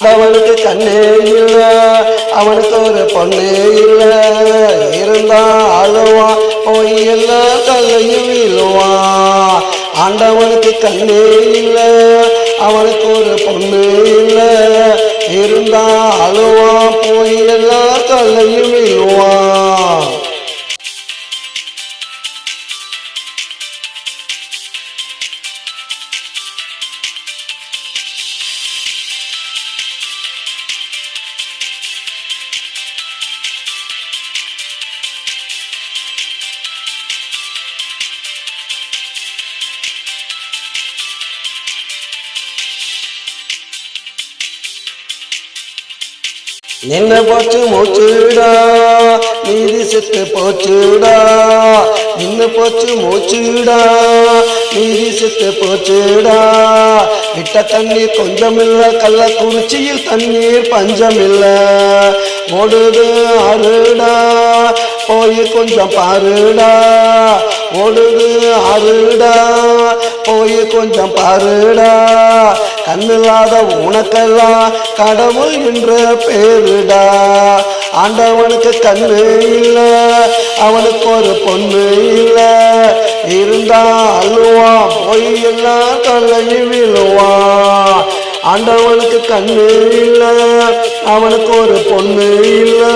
அவனுக்கு கண்ணே இல்ல அவனுக்கு ஒரு பொண்ணே இல்ல. இருந்தா அழுவான் போய் எல்லா கல்லையும் இழுவான் ஆண்டவனுக்கு கண்ணே இல்ல அவனுக்கு ஒரு பொண்ணு இல்ல. இருந்தா அழுவான் போய் நின்று போச்சு மூச்சுடா. நீதி செத்து போச்சுடா. நின்று போச்சு மூச்சுடா. நீதி செத்து போச்சுடா. விட்ட தண்ணீர் கொஞ்சமில்ல கள்ள கள்ளக்குறிச்சியில் தண்ணீர் பஞ்சமில்ல. ஓடுது ஆறுடா. போய் கொஞ்சம் பாருடா. ஓடுது ஆறுடா. போய் கொஞ்சம் பாருடா. கண்ணில்லாத உனக்கெல்லாம் கடவுள் என்ற பேருடா. ஆண்டவனுக்கு கண்ணு இல்லை அவனுக்கு ஒரு பொண்ணு இல்லை. இருந்தா அழுவான் போய் எல்லாம் தலையில் விழுவான் ஆண்டவனுக்கு கண்ணு இல்லை அவனுக்கு ஒரு பொண்ணு இல்லை.